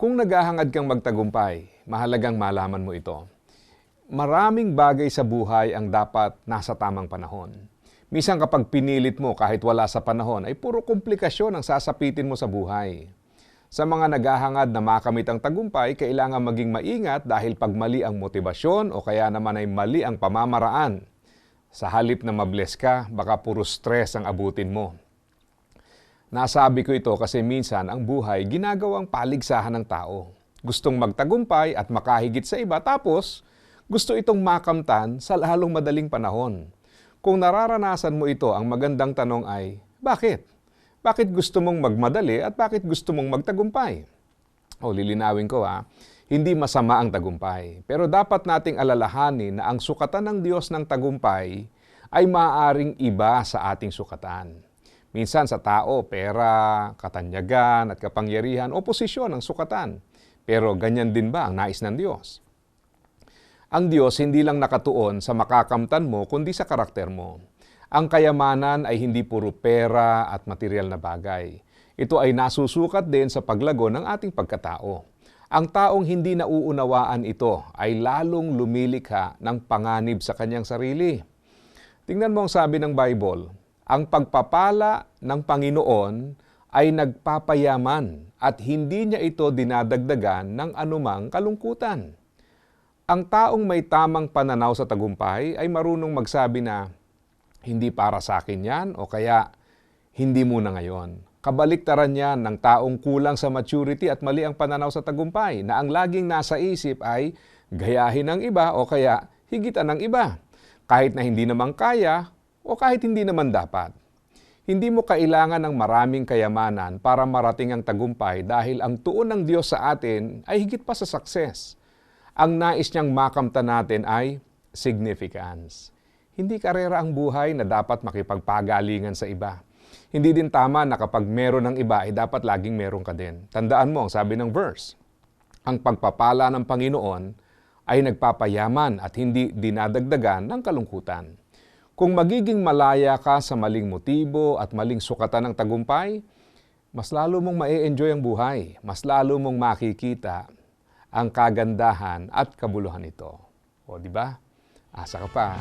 Kung naghahangad kang magtagumpay, mahalagang malaman mo ito. Maraming bagay sa buhay ang dapat nasa tamang panahon. Minsan kapag pinilit mo kahit wala sa panahon, ay puro komplikasyon ang sasapitin mo sa buhay. Sa mga naghahangad na makamit ang tagumpay, kailangan maging maingat dahil pag mali ang motibasyon o kaya naman ay mali ang pamamaraan. Sa halip na mabless ka, baka puro stress ang abutin mo. Nasabi ko ito kasi minsan ang buhay ginagawang paligsahan ng tao. Gustong magtagumpay at makahigit sa iba tapos gusto itong makamtan sa lalong madaling panahon. Kung nararanasan mo ito, ang magandang tanong ay, bakit? Bakit gusto mong magmadali at bakit gusto mong magtagumpay? O lilinawin ko ha, hindi masama ang tagumpay. Pero dapat nating alalahanin na ang sukatan ng Diyos ng tagumpay ay maaaring iba sa ating sukatan. Minsan sa tao, pera, katanyagan at kapangyarihan o posisyon ang sukatan. Pero ganyan din ba ang nais ng Diyos? Ang Diyos hindi lang nakatuon sa makakamtan mo, kundi sa karakter mo. Ang kayamanan ay hindi puro pera at material na bagay. Ito ay nasusukat din sa paglago ng ating pagkatao. Ang taong hindi nauunawaan ito ay lalong lumilikha ng panganib sa kanyang sarili. Tingnan mo ang sabi ng Bible, ang pagpapala ng Panginoon ay nagpapayaman at hindi niya ito dinadagdagan ng anumang kalungkutan. Ang taong may tamang pananaw sa tagumpay ay marunong magsabi na, hindi para sa akin yan o kaya hindi muna ngayon. Kabaliktaran yan ng taong kulang sa maturity at mali ang pananaw sa tagumpay na ang laging nasa isip ay gayahin ng iba o kaya higitan ng iba. Kahit na hindi naman kaya o kahit hindi naman dapat. Hindi mo kailangan ng maraming kayamanan para marating ang tagumpay dahil ang tuon ng Diyos sa atin ay higit pa sa success ang nais niyang makamta natin ay significance. Hindi karera ang buhay na dapat makipagpagalingan sa iba. Hindi din tama na kapag meron ng iba ay dapat laging meron ka din. Tandaan mo ang sabi ng verse, ang pagpapala ng Panginoon ay nagpapayaman at hindi dinadagdagan ng kalungkutan. Kung magiging malaya ka sa maling motibo at maling sukatan ng tagumpay, mas lalo mong ma-enjoy ang buhay, mas lalo mong makikita ang kagandahan at kabuluhan nito. O di ba? Asa ka pa.